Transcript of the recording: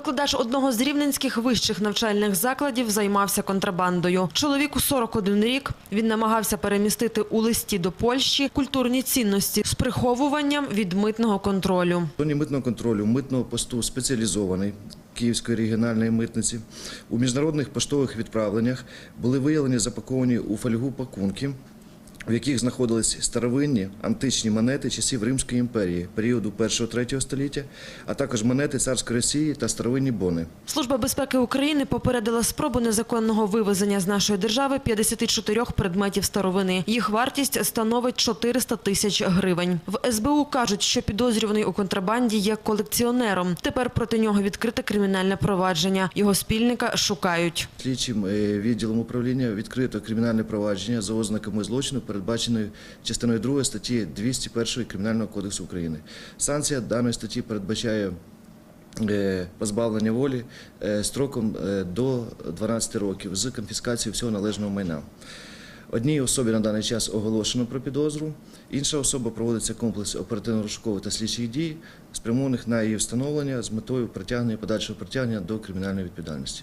Викладач одного з рівненських вищих навчальних закладів займався контрабандою. Чоловіку 41 рік. Він намагався перемістити у листі до Польщі культурні цінності з приховуванням від митного контролю. В зоні митного контролю митного посту спеціалізований Київської регіональної митниці у міжнародних поштових відправленнях були виявлені запаковані у фольгу пакунки, в яких знаходились старовинні античні монети часів Римської імперії періоду 1-3 століття, а також монети царської Росії та старовинні бони. Служба безпеки України попередила спробу незаконного вивезення з нашої держави 54 предметів старовини. Їх вартість становить 400 тисяч гривень. В СБУ кажуть, що підозрюваний у контрабанді є колекціонером. Тепер проти нього відкрите кримінальне провадження. Його спільника шукають. Слідчим е, відділом управління відкрито кримінальне провадження за ознаками злочину, передбаченої частиною 2 статті 201 Кримінального кодексу України. Санкція даної статті передбачає е, позбавлення волі е, строком е, до 12 років з конфіскацією всього належного майна. Одній особі на даний час оголошено про підозру, інша особа проводиться комплекс оперативно-розшукових та слідчих дій, спрямованих на її встановлення з метою притягнення подальшого притягнення до кримінальної відповідальності.